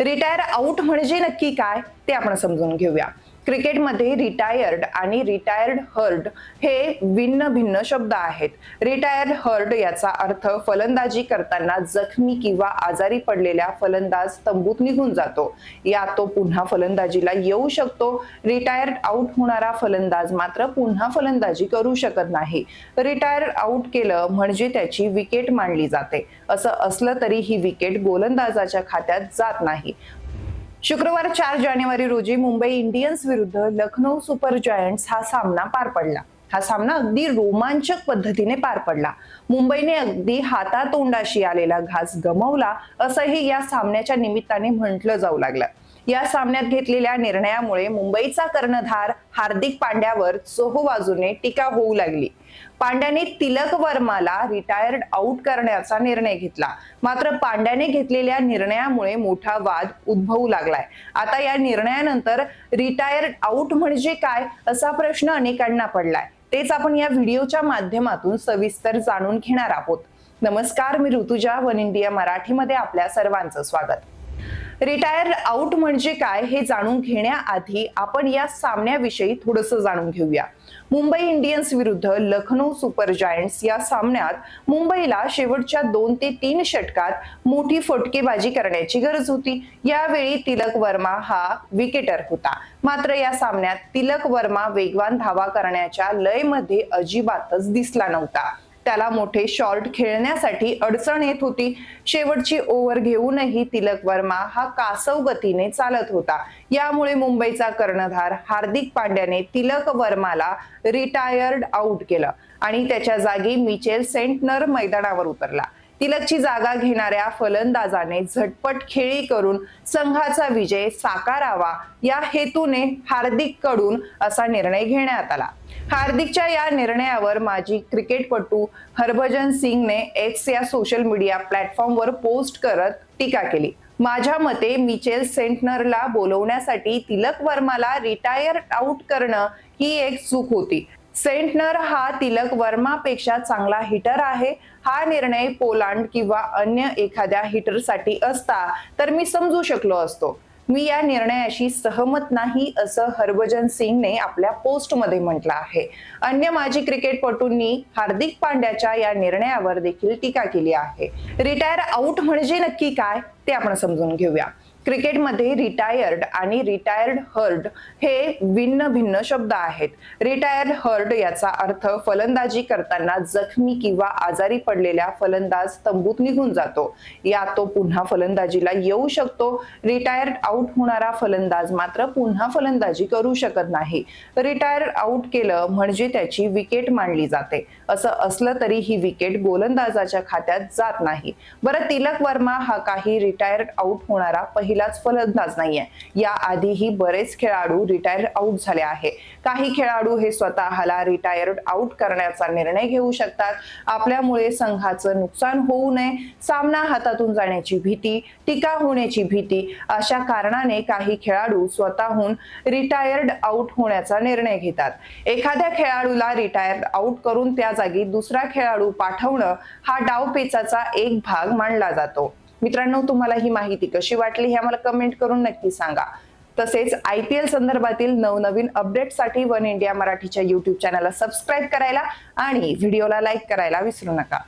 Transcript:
Retire out म्हणजे नक्की काय ते आपण समजून घेऊया. क्रिकेटमध्ये रिटायर्ड आणि रिटायर्ड हर्ड हे भिन्न भिन्न शब्द आहेत. रिटायर्ड हर्ड याचा अर्थ फलंदाजी करताना जखमी किंवा आजारी पडलेल्या फलंदाज तंबूत निघून जातो. या तो पुन्हा फलंदाजीला येऊ शकतो. रिटायर्ड आउट होणारा फलंदाज मात्र पुन्हा फलंदाजी करू शकत नाही. रिटायर्ड आउट केलं म्हणजे त्याची विकेट मांडली जाते. असं असलं तरी ही विकेट गोलंदाजाच्या खात्यात जात नाही. शुक्रवार चार जानेवारी रोजी मुंबई इंडियन्स विरुद्ध लखनौ सुपर जायंट्स हा सामना पार पडला. हा सामना अगदी रोमांचक पद्धतीने पार पडला. मुंबईने अगदी हातातोंडाशी आलेला घास गमवला असंही या सामन्याच्या निमित्ताने म्हटलं जाऊ लागलं. या सामन्यात घेतलेल्या निर्णयामुळे मुंबईचा कर्णधार हार्दिक पांड्यावर चोहोबाजूने टीका होऊ लागली. पांड्याने तिलक वर्माला रिटायर्ड आउट करण्याचा निर्णय घेतला. मात्र पांड्याने घेतलेल्या निर्णयामुळे मोठा वाद उद्भवू लागलाय. आता या निर्णयानंतर रिटायर्ड आउट म्हणजे काय असा प्रश्न अनेकांना पडलाय. तेच आपण या व्हिडिओच्या माध्यमातून सविस्तर जाणून घेणार आहोत. नमस्कार मी ऋतुजा वन इंडिया मराठीमध्ये आपल्या सर्वांचं स्वागत. रिटायर आउट म्हणजे काय हे जाणून घेण्याआधी आपण या सामन्याविषयी थोडस जाणून घेऊया. मुंबई इंडियन्स विरुद्ध लखनौ सुपर जायंट्स या सामन्यात मुंबईला शेवटच्या दोन ते तीन षटकात मोठी फटकेबाजी करण्याची गरज होती. यावेळी तिलक वर्मा हा विकेटर होता. मात्र या सामन्यात तिलक वर्मा वेगवान धावा करण्याच्या लयमध्ये अजिबातच दिसला नव्हता. त्याला मोठे शॉर्ट खेळण्यासाठी अडचण येत होती. शेवटची ओव्हर घेऊनही तिलक वर्मा हा कासव गतीने चालत होता. यामुळे मुंबईचा कर्णधार हार्दिक पांड्याने तिलक वर्माला रिटायर्ड आउट केलं आणि त्याच्या जागी मिचेल सेंटनर मैदानावर उतरला. तिलकची जागा घेणाऱ्या फलंदाजाने झटपट खेळी करून संघाचा विजय साकारावा या हेतूने हार्दिककडून असा निर्णय घेण्यात आला. हार्दिकच्या या निर्णयावर माजी क्रिकेटपटू हरभजन सिंगने एक्स या सोशल मीडिया प्लॅटफॉर्मवर पोस्ट करत टीका केली. माझ्या मते मिचेल सेंटनरला बोलवण्यासाठी तिलक वर्माला रिटायर आउट करणं ही एक चूक होती. सेंटनर हा तिलक वर्मापेक्षा चांगला हिटर आहे. हा निर्णय पोलांड किंवा अन्य एखाद्या हिटरसाठी असता तर मी समजू शकलो असतो. मी या निर्णयाशी सहमत नाही असं हरभजन सिंगने आपल्या पोस्टमध्ये म्हटलं आहे. अन्य माजी क्रिकेटपटूंनी हार्दिक पांड्याच्या या निर्णयावर देखील टीका केली आहे. रिटायर आउट म्हणजे नक्की काय ते आपण समजून घेऊया. क्रिकेटमध्ये रिटायर्ड आणि रिटायर्ड हर्ड हे भिन्न भिन्न शब्द आहेत. रिटायर्ड हर्ड याचा अर्थ फलंदाजी करताना जखमी किंवा आजारी पडलेल्या फलंदाज तंबूत निघून जातो. या तो पुन्हा फलंदाजीला येऊ शकतो. रिटायर्ड आउट होणारा फलंदाज मात्र पुन्हा फलंदाजी करू शकत नाही. रिटायर्ड आउट केलं म्हणजे त्याची विकेट मांडली जाते. असं असलं तरी ही विकेट गोलंदाजाच्या खात्यात जात नाही. बरं तिलक वर्मा हा काही रिटायर्ड आउट होणारा पहिला पहिलाच फलंदाज नाहीये. या आधीही बरेच खेळाडू रिटायर आउट झाले आहे काही खेळाडू हे स्वतःला रिटायर्ड आउट करण्याचा निर्णय घेऊ शकतात. आपल्यामुळे संघाचं नुकसान होऊ नये सामना हातातून जाण्याची भीती टीका होण्याची भीती अशा कारणाने काही खेळाडू स्वतःहून रिटायर्ड आउट होण्याचा निर्णय घेतात. एखाद्या खेळाडूला रिटायर्ड आउट करून त्या जागी दुसरा खेळाडू पाठवणं हा डावपेचाचा एक भाग मानला जातो. मित्रांनो तुम्हाला ही माहिती कशी वाटली हे आम्हाला कमेंट करून नक्की सांगा. तसेच आय पी एल संदर्भातील नवनवीन अपडेटसाठी वन इंडिया मराठीच्या युट्यूब चॅनलला सबस्क्राईब करायला आणि व्हिडिओला लाईक करायला विसरू नका.